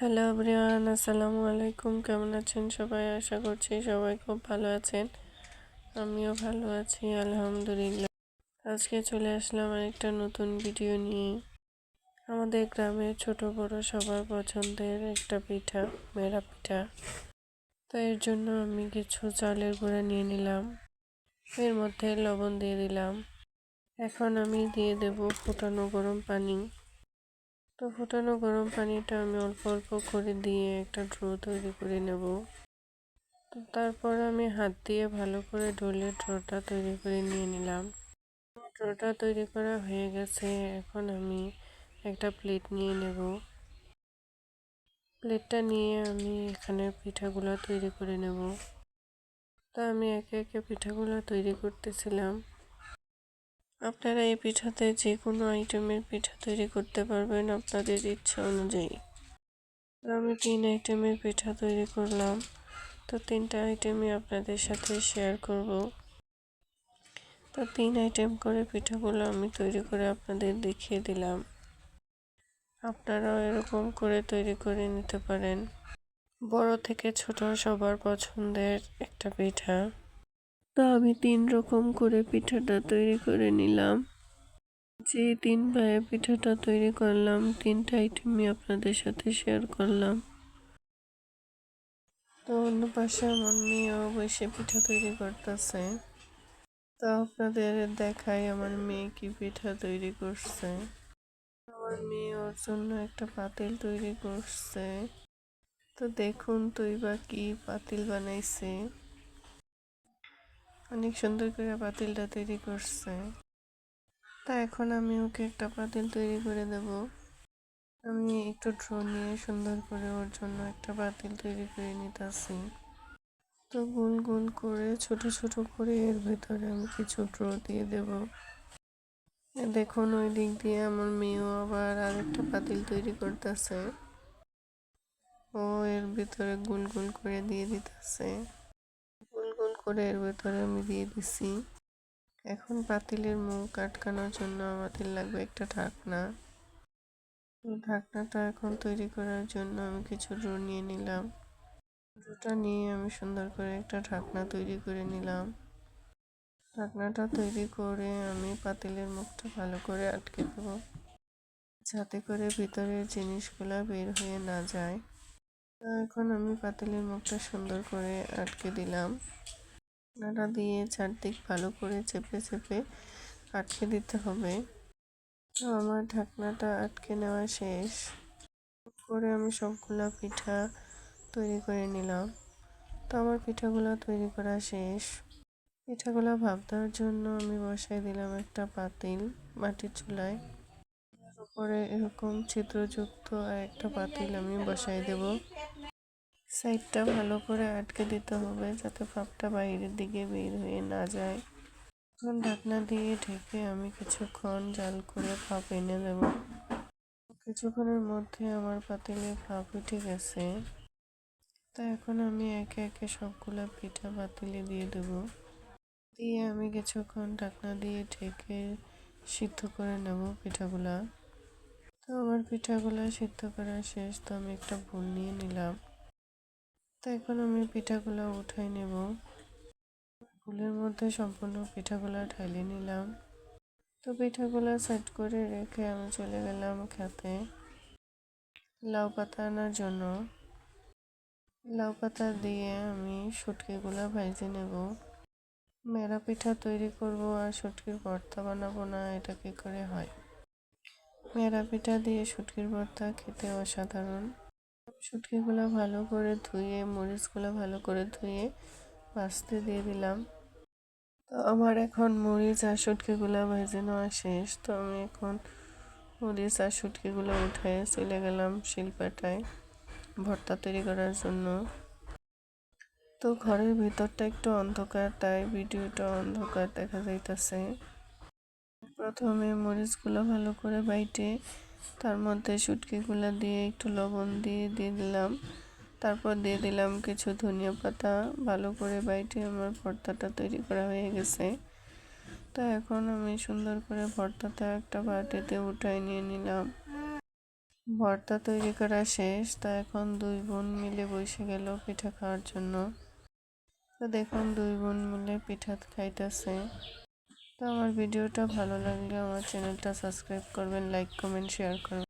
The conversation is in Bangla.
হ্যালো এভরিওয়ান, আসসালামু আলাইকুম। কেমন আছেন সবাই? আশা করছি সবাই খুব ভালো আছেন। আমিও ভালো আছি, আলহামদুলিল্লাহ। আজকে চলে আসলাম আরেকটা নতুন ভিডিও নিয়ে। আমাদের গ্রামের ছোট বড় সবার পছন্দের একটা পিঠা, মেরা পিঠা। তো এর জন্য আমি কিছু চালের গুঁড়া নিয়ে নিলাম। এর মধ্যে লবণ দিয়ে দিলাম। এখন আমি দিয়ে দেব ফুটানো গরম পানি। তো ফুটানো গরম পানিটা আমি অল্প অল্প করে দিয়ে একটা ড্রো তৈরি করে নেব। তো তারপর আমি হাত দিয়ে ভালো করে ডলে ড্রোটা তৈরি করে নিয়ে নিলাম। ড্রোটা তৈরি করা হয়ে গেছে, এখন আমি একটা প্লেট নিয়ে নেব। প্লেটটা নিয়ে আমি এখানে পিঠাগুলো তৈরি করে নেব। তা আমি একে একে পিঠাগুলো তৈরি করতেছিলাম। আপনারা এই পিঠাতে যে কোনো আইটেমের পিঠা তৈরি করতে পারবেন আপনাদের ইচ্ছা অনুযায়ী। আমি তিন আইটেমের পিঠা তৈরি করলাম। তো তিনটা আইটেমই আপনাদের সাথে শেয়ার করব। তো তিন আইটেম করে পিঠাগুলো আমি তৈরি করে আপনাদের দেখিয়ে দিলাম। আপনারাও এরকম করে তৈরি করে নিতে পারেন। বড় থেকে ছোট সবার পছন্দের একটা পিঠা। তো আমি তিন রকম করে পিঠাটা তৈরি করে নিলাম। যে তিন ভাইয়ে পিঠাটা তৈরি করলাম, তিনটা আইটেমই আপনাদের সাথে শেয়ার করলাম। তো অন্য পাশে আমার মেয়েও বসে পিঠা তৈরি করতেছে। তো আপনাদের দেখাই আমার মেয়ে কি পিঠা তৈরি করছে। আমার মেয়ে ওর জন্য একটা পাতিল তৈরি করছে। তো দেখুন তুই বা কি পাতিল বানাইছে। অনেক সুন্দর করে পাতিলটা তৈরি করছে। তা এখন আমি ওকে একটা পাতিল তৈরি করে দেব। আমি একটু ড্র নিয়ে সুন্দর করে ওর জন্য একটা পাতিল তৈরি করে নিতেছি। তো গোল গোল করে, ছোট ছোট করে এর ভেতরে আমি কিছু ড্র দিয়ে দেব। দেখুন, ওই দিক দিয়ে আমার মেয়েও আবার আরেকটা পাতিল তৈরি করতেছে। ও এর ভিতরে গোল গোল করে দিয়ে দিতেছে। করে এর ভেতরে আমি দিয়ে দিছি। এখন পাতিলের মুখ আটকানোর জন্য আমাদের লাগবে একটা ঢাকনা। ঢাকনাটা এখন তৈরি করার জন্য আমি কিছু রো নিয়ে নিলাম। রোটা নিয়ে আমি সুন্দর করে একটা ঢাকনা তৈরি করে নিলাম। ঢাকনাটা তৈরি করে আমি পাতিলের মুখটা ভালো করে আটকে দেবো। যাতে করে ভিতরের জিনিসগুলো বের হয়ে না যায়। এখন আমি পাতিলের মুখটা সুন্দর করে আটকে দিলাম। ঢাকনাটা দিয়ে চারদিক ভালো করে চেপে চেপে আটকে দিতে হবে। তো আমার ঢাকনাটা আটকে নেওয়া শেষ। করে আমি সবগুলা পিঠা তৈরি করে নিলাম। তো আমার পিঠাগুলো তৈরি করা শেষ। পিঠাগুলো ভাব দেওয়ার জন্য আমি বসাই দিলাম একটা পাতিল মাটির চুলায়। উপরে এরকম ছিদ্রযুক্ত আর একটা পাতিল আমি বসাই দেব। সাইডটা ভালো করে আটকে দিতে হবে যাতে ভাপটা বাইরের দিকে বের হয়ে না যায়। এখন ঢাকনা দিয়ে ঢেকে আমি কিছুক্ষণ জাল করে ভাপ এনে দেব। কিছুক্ষণের মধ্যে আমার পাতিলে ভাপ উঠে গেছে। তা এখন আমি একে একে সবগুলো পিঠা পাতিলে দিয়ে দেব। দিয়ে আমি কিছুক্ষণ ঢাকনা দিয়ে ঢেকে সিদ্ধ করে নেব পিঠাগুলা। তো আমার পিঠাগুলা সিদ্ধ করা শেষ, তো আমি একটা ভুল নিয়ে নিলাম। তো এখন আমি পিঠাগুলো উঠাই নেব। ফুলের মধ্যে সম্পূর্ণ পিঠাগুলো ঢালিয়ে নিলাম। তো পিঠাগুলো সেট করে রেখে আমি চলে গেলাম খেতে লাউ পাতা আনার জন্য। লাউ পাতা দিয়ে আমি সুটকিগুলো ভাইজে নেব। মেরা পিঠা তৈরি করব আর সুটকির ভর্তা বানাবো না, এটা কী করে হয়? মেরা পিঠা দিয়ে সুটকির ভর্তা খেতে অসাধারণ। শুটকিগুলো ভালো করে ধুয়ে, মরিচগুলো ভালো করে ধুয়ে ভাজতে দিয়ে দিলাম। তো আমার এখন মরিচ আর শুটকিগুলো ভেজে নেওয়া শেষ। তো আমি এখন মরিচ আর শুটকিগুলো উঠে চলে গেলাম শিলপাটায় ভর্তা তৈরি করার জন্য। তো ঘরের ভিতরটা একটু অন্ধকার, তাই ভিডিওটা অন্ধকার দেখা যাইতেছে। প্রথমে মরিচগুলো ভালো করে বাইটে তার মধ্যে শুটকিগুলো দিয়ে একটু লবণ দিয়ে দিয়ে দিলাম। তারপর দিয়ে দিলাম কিছু ধনিয়া পাতা। ভালো করে বাইটে আমার ভর্তাটা তৈরি করা হয়ে গেছে। তো এখন আমি সুন্দর করে ভর্তাটা একটা বাটিতে উঠাই নিয়ে নিলাম। ভর্তা তৈরি করা শেষ। তা এখন দুই বোন মিলে বসে গেল পিঠা খাওয়ার জন্য। তো দেখুন, দুই বোন মিলে পিঠা খাইতেছে। তো আমার ভিডিওটা ভালো লাগলে আমার চ্যানেলটা সাবস্ক্রাইব করবেন লাইক কমেন্ট শেয়ার করবেন।